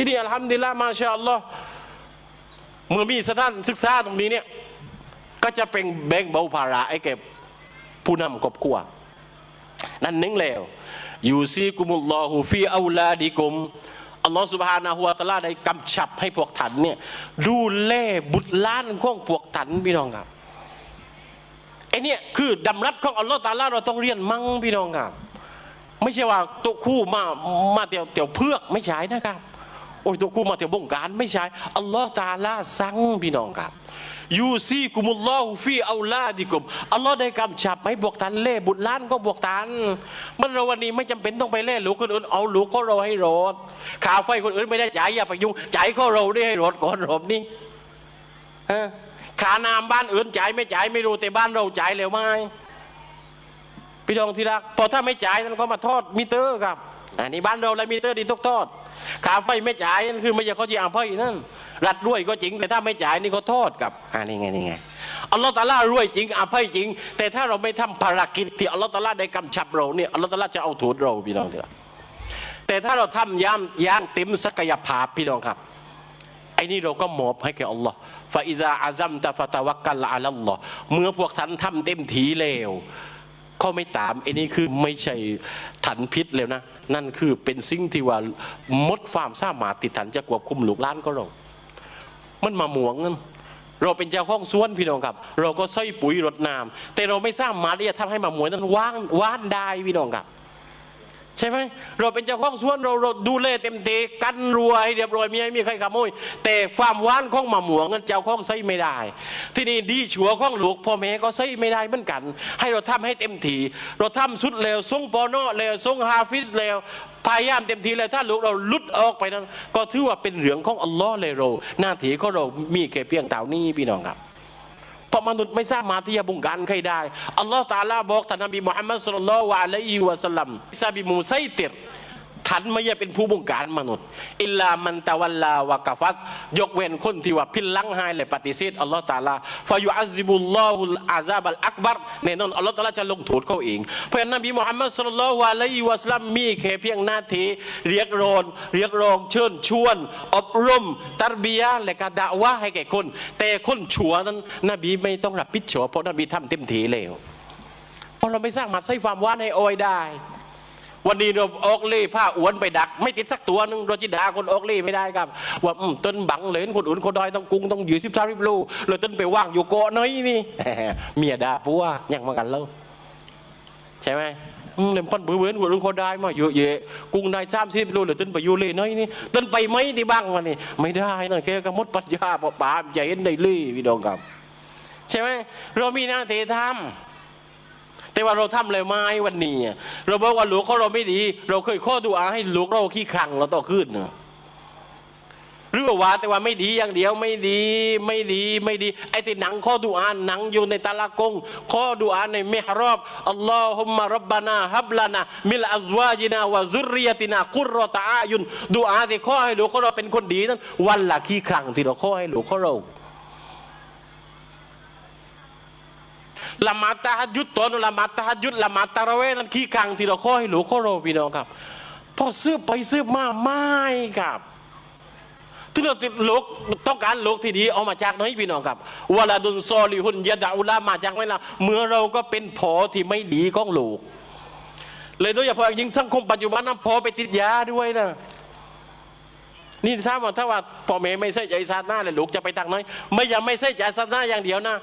ที่นี่อัลฮัมดุลิลละมาชาอัลลอฮ์เมื่อมีสถานศึกษาตรงนี้เนี่ยก็จะเป็นแบ่งเบาภาระไอ้แก่ผู้นำครอบครัวนั่นนึ่งแล้วอยู่ซีกุมุลลอฮูฟีอาลาดิกุมอัลลอฮฺสุบฮานะฮูวตะอาลาได้กำชับให้พวกท่านเนี่ยดูแลบุตรล้านของพวกท่านพี่น้องครับไอ้เนี่ยคือดำรัสของอัลลอฮฺตาลาเราต้องเรียนมั่งพี่น้องครับไม่ใช่ว่าตัวคู่มามาเตี่ยวเตี่ยวเพือกไม่ใช่นะครับ โอ้ยตัวคู่มาเตียวบงการไม่ใช่อัลลอฮฺตาลาสั่งพี่น้องครับยูซีกุมุลลอฮูฟีอาลลาดิกุมอัลลอฮ์ได้กำชับให้พวกท่านเล่บุตรล้านก็บวกท่านมันเราวันนี้ไม่จำเป็นต้องไปเล่หลูกคนอื่นเอาหลูกของเราให้รถขาไฟคนอื่นไม่ได้จ่ายอย่าไปยุ่งจ่ายของเราได้ให้รถก่อนรบนี่ขาน้ำบ้านอื่นจ่ายไม่จ่ายไม่รู้แต่บ้านเราจ่ายเร็วไหมพี่น้องที่รักพอถ้าไม่จ่ายนั่นก็มาทอดมิเตอร์ครับอันนี้บ้านเราแล้วมิเตอร์ดีทุกทอด ค่าไฟไม่จ่ายนั่นคือไม่ใช่เขาจีอ่างไฟนั่นรัดรวยก็จริง แต่ถ้าไม่จ่ายนี่เขาโทษกับอ่านี่ไงนี่ไงอัลลอฮฺตะอาลารวยจริงอาภัยจริง แต่ถ้าเราไม่ทำภารกิจที่อัลลอฮฺตะอาลาได้กำชับเราเนี่ยอัลลอฮฺตะอาลาจะเอาโทษเราพี่น้องที่รักแต่ถ้าเราทำย่ามย่างเต็มศักยภาพพี่น้องครับไอ้นี่เราก็มอบให้แก่อัลลอฮ์ฟาอิซาอาซัมตะฟะตะวักกัลอาลัลลอฮ์เมื่อพวกท่านทำเต็มทีแล้ว เขาไม่ตามไอ้นี่คือไม่ใช่ถันพิษแล้วนะ นั่นคือเป็นสิ่งที่ว่ามดความสามารถติดถันจะควบคุมลูกล้านก็เรา มันมาหมวงนั่นเราเป็นเจ้าของสวนพี่น้องครับ เราก็ใส่ปุ๋ยรดน้ำแต่เราไม่สร้างมาที่จะทำให้มาหมวยนั้นว่างว่านได้พี่น้องครับ ใช่ไหมเราเป็นเจ้าของสวนเราเราดูแลเต็มทีกันรวยเรียบร้อยมีไม่มีใครขโมย แต่ความหว่านของมะม่วงนั้นเจ้าของใช้ไม่ได้ ที่นี่ดีชัวของลูกพ่อแม่ก็ใช้ไม่ได้เหมือนกัน ให้เราทำให้เต็มทีเราทำสุดเร็วทรงปอนอเร็วทรงฮาฟิสเร็วพยายามเต็มทีเลยถ้าลูกเราลุดออกไปนั้น ก็ถือว่าเป็นเหลืองของอัลลอฮ์เลยเราหน้าที่ของเรามีแค่เพียงเท่านี้พี่น้องครับ เพราะมนุษย์ไม่สามารถที่จะบงการใครได้อัลลอฮฺตาลาบอกท่านนบีมุฮัมมัดสุลลัลวะอะลัยฮิวะสัลลัมซาบิมูไซติร ท่านไม่ใช่เป็นผู้บงการมนุษย์ อิลลามันตะวัลลาวะกะฟัตยกเว้นคนที่ว่าพินลังหายและปฏิเสธอัลลอฮฺตาลาฟายุอัซิบุลลอฮุลอาซาบัลอักบัรแน่นอนอัลลอฮฺตาลาจะลงโทษเขาเอง เพราะฉะนั้นบีมุฮัมมัดสุลลัลลอฮุอะลัยวะสลัมมีแค่เพียงหน้าที่เรียกร้องเรียกร้องเชิญชวน อบรมตารบียะและก็ด่าว่าให้แก่คน แต่คนชั่วนั้นนบีไม่ต้องรับผิดชอบเพราะนบีทำเต็มที่แล้วเพราะเราไม่สร้างมาใส่ความว่านให้ออยได้ วันนี้เราออกเล่ผ้าอวนไปดัก ไม่ติดสักตัวหนึงเราจิดาคนออกเล่ไม่ได้ครับ ว่าต้นบังเลยคนอื่นคนดอยต้องกรุงต้องอยืดสิบสามริบลูเลยต้นไปว่างอยู่เกาะน้อยนี่เมียด่าผัวยังมากันแล้วใช่ไหมเล่มพันปื้อเว้นคนอื่นคนได้มาเยอะแยะกรุงได้สามสิบลูเลยต้นไปอยู่เล่น้อยนี่ต้นไปไหมที่บ้างวันนี้ไม่ได้นะแกก็มดปัญญาปะป๋าใจเห็นได้เลยพี่ดองครับ ใช่ไหมเรามีหน้าที่ทำ แต่ว่าเราทำเลยไหม้วันนี้ เราบอกว่าลูกของเราไม่ดี เราเคยข้อดูอาให้ลูกเราขี้ครังเราต่อขึ้นนะหรือว่าแต่ว่าไม่ดีอย่างเดียวไม่ดีไม่ดีไม่ดี ไอ้ที่หนังข้อดูอาหนังอยู่ในตะลากงข้อดูอาในเมฮรอบอัลลอฮุมมะรับบานาฮับลานามิลอัซวาจินาวะซุรริยตินากุรรอตะอายุนดูอาที่ข้อให้ลูกของเราเป็นคนดีนั้นวันละขี้ครังที่เราข้อให้ลูกของเรา ละมาตะฮัดยุดตอนละมาตะฮัดยุดละมาตะระเวนั้นขี้กังที่เราข้อให้หลูกข้อโรพี่น้องครับพอซื้อไปซื้อมาไม่ครับที่เราติดลูกต้องการลูกที่ดีเอามาจากไหนพี่น้องครับวลาดุนซอลิฮุนยะดาอุลามาจากไหนล่ะเมื่อเราก็เป็นพอที่ไม่ดีของลูกเลยโดยเฉพาะยิ่งสังคมปัจจุบันนั้นพอไปติดยาด้วยนะนี่ถ้าว่าถ้าว่าพ่อแม่ไม่ใส่ใจศาสนาเลยลูกจะไปทางไหนไม่ยังไม่ใส่ใจศาสนาอย่างเดียวนะ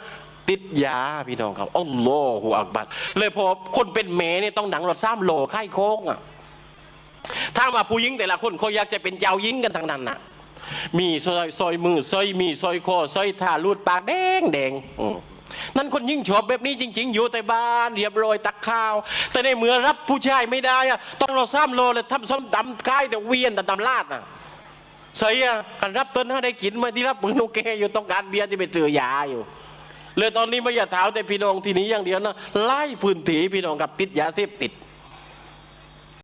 ติดยาพี่น้องครับอัลลอฮฺอักบัรเลยพอคนเป็นแม่เนี่ยต้องหนังรถซ้ำโลไข้โค้งอะถ้ามาผู้หญิงแต่ละคนเขาอยากจะเป็นเจ้าหญิงกันทางนั้นน่ะ มีซอยซอยมือซอยมีซอยคอซอยท่าลูดปากแดงแดงอืมนั่นคนยิ่งชอบแบบนี้จริง ๆ อยู่แต่บ้านเรียบร้อยตักข้าว แต่ในเมื่อรับผู้ชายไม่ได้อะต้องเราซ้ำโลเลยทำส้มตำค่ายแต่เวียนแต่ตำลาดอะใส่อะกันรับต้นให้ได้กินมาที่รับปืนโอเคอยู่ต้องการเบียร์ที่ไปเจอยาอยู่ เลยตอนนี้ไม่อย่าเท้าแต่พี่น้องทีนี้อย่างเดียวนะไล่พื้นที่พี่น้องกับติดยาเสพติด